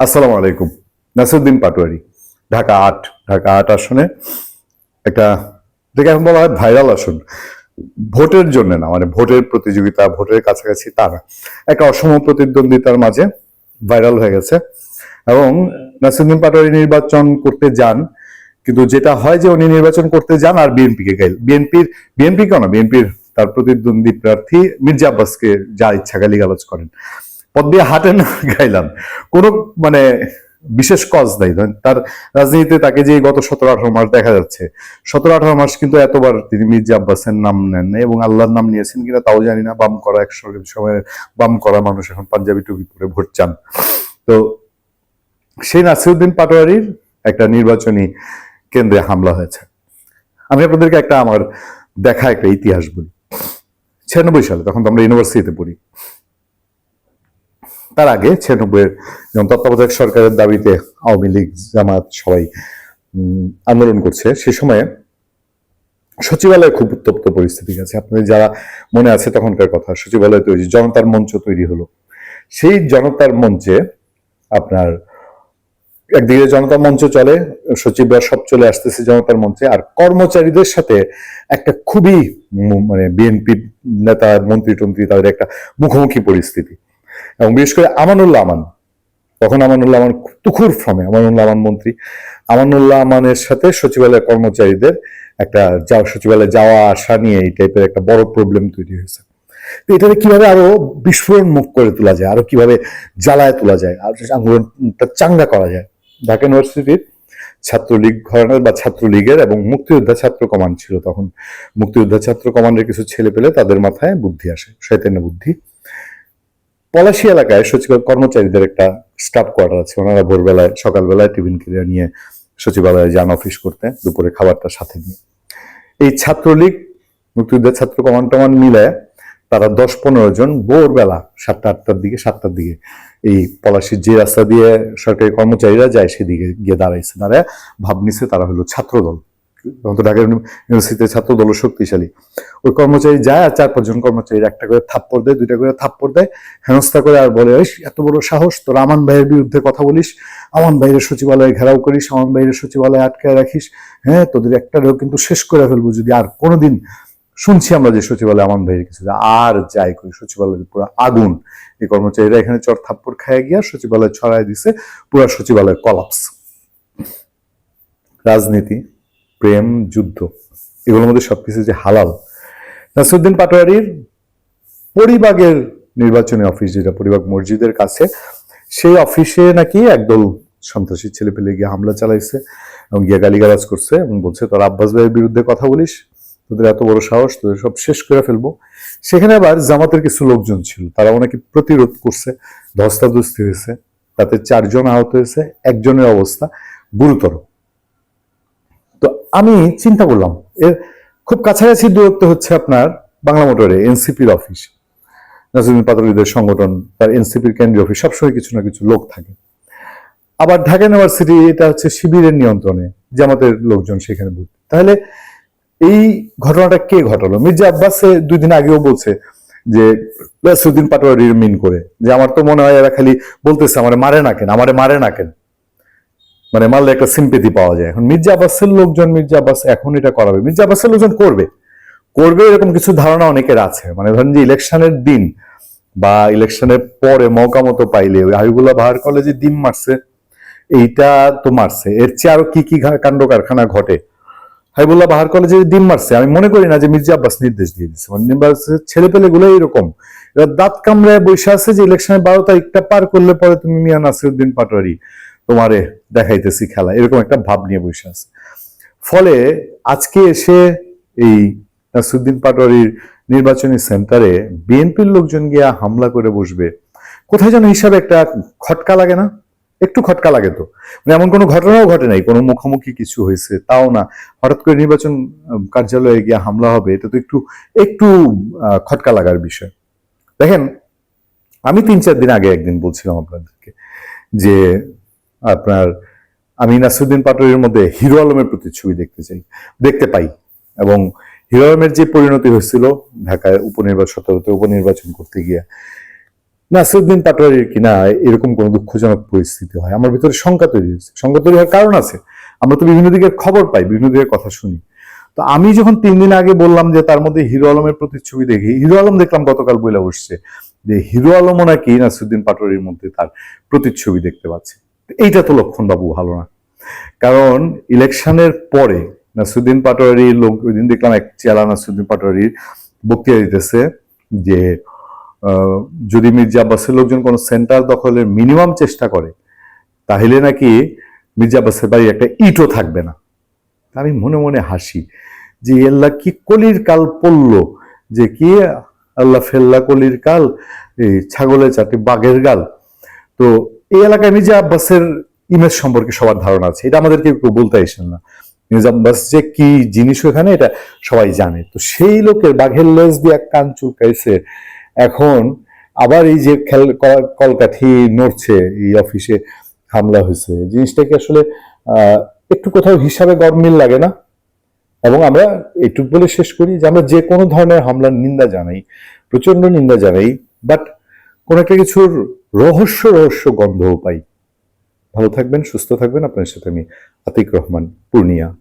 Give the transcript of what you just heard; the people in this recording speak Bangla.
আসসালামু আলাইকুম। নাসিরুদ্দিন পাটোয়ারি, ঢাকা আট ঢাকা আট আসনে একটা যেটা এখন বলা হয় ভাইরাল আসন। ভোটের জন্য না মানে ভোটের প্রতিযোগিতা, ভোটের কাছাকাছি তা না। একটা অসম প্রতিদ্বন্দ্বিতার মাঝে ভাইরাল হয়ে গেছে। এবং নাসিরুদ্দিন পাটোয়ারি নির্বাচন করতে যান, কিন্তু যেটা হয় যে উনি নির্বাচন করতে যান আর বিএনপিকে গাইল। বিএনপির, বিএনপি কেন বিএনপির তার প্রতিদ্বন্দ্বী প্রার্থী মির্জা আব্বাসকে যা ইচ্ছা গালি গালাজ করেন। পদ দিয়ে না গাইলাম। কোনো মানে বিশেষ কজ নাই। তার রাজনীতিতে তাকে যে গত সতেরো আঠারো মাস দেখা যাচ্ছে, সতেরো আঠারো মাস কিন্তু এতবার তিনি মির্জা আব্বাসের নাম নেন এবং আল্লাহর নাম নিয়েছেন কিনা তাও জানি না। বাম করা এক সময় বাম করা মানুষ এখন পাঞ্জাবি টুপি পরে ভোট চান। তো সেই নাসিরুদ্দিন পাটোয়ারির একটা নির্বাচনী কেন্দ্রে হামলা হয়েছে। আমি আপনাদেরকে একটা আমার দেখা, একটা ইতিহাস বলি। ছিয়ানব্বই সালে, তখন তো আমরা ইউনিভার্সিটিতে পড়ি। তার আগে ছিয়ানব্বই যখন তত্ত্বাবধায়ক সরকারের দাবিতে আওয়ামী লীগ জামাত সবাই আন্দোলন করছে। সে সময়ে সচিবালয়ে খুব উত্তপ্ত পরিস্থিতি আছে আপনাদের যারা মনে আছে তখনকার কথা, সচিবালয় তৈরি, জনতার মঞ্চ তৈরি হলো। সেই জনতার মঞ্চে আপনার একদিকে জনতা মঞ্চ চলে, সচিবরা সব চলে আসতেছে জনতার মঞ্চে, আর কর্মচারীদের সাথে একটা খুবই মানে বিএনপি নেতা মন্ত্রী টন্ত্রী তাদের একটা মুখোমুখি পরিস্থিতি। এবং বিশেষ করে আমানুল্লাহ আমান। তখন আমানুল্লাহ আমান তুখুর ফ্রমে, আমানুল্লাহ আমান মন্ত্রী। আমানুল্লাহ আমানের সাথে সচিবালয়ের কর্মচারীদের একটা যাওয়া সচিবালয়ে যাওয়া, আসা নিয়ে এই টাইপের একটা বড় প্রবলেম তৈরি হয়েছে। তো এটাকে কীভাবে আরও বিস্ফোরণ মুখ করে তোলা যায়, আরও কীভাবে জ্বালায় তোলা যায়, আর আন্দোলনটা চাঙ্গা করা যায়। ঢাকা ইউনিভার্সিটির ছাত্রলীগ ঘরানার বা ছাত্রলীগের এবং মুক্তিযোদ্ধা ছাত্র কমান্ড ছিল তখন। মুক্তিযোদ্ধা ছাত্র কমান্ডের কিছু ছেলে পেলে তাদের মাথায় বুদ্ধি আসে শয়তান্য বুদ্ধি। পলাশী এলাকায় সচিব কর্মচারীদের একটা স্টাফ কোয়ার্টার আছে। ওনারা ভোরবেলায়, সকালবেলায় টিফিন ক্রিয়া নিয়ে সচিবালয়ে যান অফিস করতে, দুপুরে খাবারটা সাথে নিয়ে। এই ছাত্রলীগ মুক্তিযোদ্ধা ছাত্র কমান্ড টমান্ড মিলে তারা দশ পনেরো জন ভোরবেলা সাতটা, আটটার দিকে, সাতটার দিকে এই পলাশির যে রাস্তা দিয়ে সরকারি কর্মচারীরা যায়, সেদিকে গিয়ে দাঁড়াইছে। দাঁড়ায় ভাব নিছে তারা হলো ছাত্রদল। তখন তো ঢাকা ইউনিভার্সিটিতে ছাত্র দল শক্তিশালী। ওই কর্মচারী যায় আর চার পাঁচজন কর্মচারী একটা করে থাপ্পড় দেয় দুইটা করে থাপ্পড় দেয় হেনস্থা করে আর বলে "ইস, এত বড় সাহস তোর আমান ভাইয়ের বিরুদ্ধে কথা বলিস আমান ভাইয়ের সচিবালয়ে ঘেরাও করিস আমান ভাইয়ের সচিবালয়ে আটকায় রাখিস হ্যাঁ তোদের একটারেও কিন্তু শেষ করে ফেলব যদি আর কোনোদিন। শুনছি আমরা যে সচিবালয় আমান ভাইয়ের কিছু আর যাই করি সচিবালয়ের পুরো আগুন। এই কর্মচারীরা এখানে চর থাপ্পড় খায় গিয়া সচিবালয় ছড়ায় দিছে পুরো সচিবালয় কলাপস। রাজনীতি। প্রেম, যুদ্ধ, এগুলোর মধ্যে সবকিছু যে হালাল। নাসিরুদ্দিন পাটোয়ারির পরিবাগের নির্বাচনী অফিস, যেটা পরিবাগ মসজিদের কাছে, সেই অফিসে নাকি একদল সন্ত্রাসী ছেলে পেলে গিয়ে হামলা চালাইছে এবং গিয়ে গালিগালাজ করছে এবং বলছে, তোর আব্বাস ভাইয়ের বিরুদ্ধে কথা বলিস, তোদের এত বড় সাহস, তোদের সব শেষ করে ফেলব। সেখানে আবার জামাতের কিছু লোকজন ছিল তারা নাকি প্রতিরোধ করছে, ধস্তাধস্তি হয়েছে, তাতে চারজন আহত হয়েছে, একজনের অবস্থা গুরুতর। তো আমি চিন্তা করলাম এর খুব কাছাকাছি দূরত্ব হচ্ছে আপনার বাংলা মোটরে, এনসিপির অফিস। নাজরুদ্দিন পাতলিদের সংগঠন, তার এনসিপির কেন্দ্রীয় অফিস, সবসময় কিছু না কিছু লোক থাকে। আবার ঢাকা ইউনিভার্সিটি, এটা হচ্ছে শিবিরের নিয়ন্ত্রণে জামাতের লোকজন সেখানে ভর্তি। তাহলে এই ঘটনাটা কে ঘটালো? মির্জা আব্বাসে দুই দিন আগেও বলছে যে নাসরুদ্দিন পাটোয়ারির মিন করে, যে আমার তো মনে হয় এরা খালি বলতেছে, আমার মারে না কেন, আমারে মারে না কেন। মানে মারলে একটা সিম্পেথি পাওয়া যায়। এখন মির্জা আব্বাসের লোকজন, মির্জা আব্বাস এখন এটা করাবে। মির্জা আব্বাসের লোকজন করবে। করবে এরকম কিছু ধারণা অনেকের আছে। মানে ধরেন যে ইলেকশনের দিন বা ইলেকশনের পরে মৌকা মতো পাইলে ওই হাবিবুল্লাহ বাহার কলেজে ডিম মারছে, এইটা তো মারছে। এর চেয়ে আরও কি কি কাণ্ড কারখানা ঘটে? হাবিবুল্লাহ বাহার কলেজে ডিম মারছে। আমি মনে করি না যে মির্জা আব্বাস নির্দেশ দিয়ে দিচ্ছে মানে ছেলে পেলে গুলো এরকম। এরা দাঁত কামড়ায় বসে আছে যে ইলেকশনের বারো তারিখটা পার করলে পরে তুমি মিয়া নাসিরুদ্দিন পাটোয়ারি তোমারে দেখাইতেছি খেলা। এরকম একটা ভাব নিয়ে বসে আছে। ফলে আজকে এসে এই নাসিরুদ্দিন পাটোয়ারির নির্বাচনী সেন্টারে বিএনপির লোকজন গিয়া হামলা করে বসবে। কোথায় যেন হিসাবে একটা খটকা লাগে না? একটু খটকা লাগে তো। মানে এমন কোনো ঘটনাও ঘটে নাই, কোনো মুখোমুখি কিছু হয়েছে, তাও না। হঠাৎ করে নির্বাচন কার্যালয়ে গিয়ে হামলা হবে, এটা তো একটু একটু খটকা লাগার বিষয়। দেখেন, আমি তিন চার দিন আগে একদিন বলছিলাম আপনাদেরকে যে আপনার আমি নাসিরুদ্দিন পাটোয়ারির মধ্যে হিরো আলমের প্রতিচ্ছবি দেখতে চাই, দেখতে পাই। এবং হিরো আলমের যে পরিণতি হয়েছিল ঢাকায় উপনির্বাচন, সতেরোতে উপনির্বাচন করতে গিয়ে, নাসিরুদ্দিন পাটোয়ারির কিনা এরকম কোনো দুঃখজনক পরিস্থিতি হয়? আমার ভিতরে শঙ্কা তৈরি হয়েছে। শঙ্কা তৈরি হওয়ার কারণ আছে। আমরা তো বিভিন্ন দিকের খবর পাই, বিভিন্ন দিকের কথা শুনি। তো আমি যখন তিন দিন আগে বললাম যে তার মধ্যে হিরো আলমের প্রতিচ্ছবি দেখি, হিরো আলম দেখলাম গতকাল বইলা বসছে যে হিরো আলমও নাকি নাসিরুদ্দিন পাটোয়ারির মধ্যে তার প্রতিচ্ছবি দেখতে পাচ্ছে। এইটা তো লক্ষণ বাবু, ভালো না। কারণ ইলেকশনের পরে নাসিরুদ্দিন পাটোয়ারির লোক, ওই দিন দেখলাম এক চেলা নাসিরুদ্দিন পাটোয়ারির বক্তৃতা দিতেছে যে যদি মির্জা আব্বাসের লোকজন কোনো সেন্টার দখলের মিনিমাম চেষ্টা করে, তাহলে নাকি মির্জা আব্বাসের বাড়ি একটা ইটও থাকবে না। আমি মনে মনে হাসি যে আল্লাহ কি কলির কাল পড়ল? যে কি আল্লাহ ফেল্লা কলির কাল? এই ছাগলের চারটি বাঘের গাল। তো এই এলাকায় মির্জা আব্বাসের ইমেজ সম্পর্কে সবার ধারণা আছে, এটা আমাদেরকে কেউ বলতে আসেন না। মির্জা আব্বাস যে কি জিনিস ওখানে, এটা সবাই জানে। তো সেই লোকের বাঘের লেজ দিয়ে কান চুলকাইছে, এখন আবার এই যে খেল কলকাঠি নড়ছে, এই অফিসে হামলা হয়েছে। জিনিসটা কি আসলে একটু কোথাও হিসাবে গরমিল লাগে না? এবং আমরা একটু বলে শেষ করি যে আমরা যে কোনো ধরনের হামলার নিন্দা জানাই প্রচণ্ড নিন্দা জানাই বাট কোন একটা কিছুর রহস্য রহস্য গন্ধও পাই। ভালো থাকবেন সুস্থ থাকবেন। আপনার সাথে আমি আতিক রহমান পূর্ণিয়া।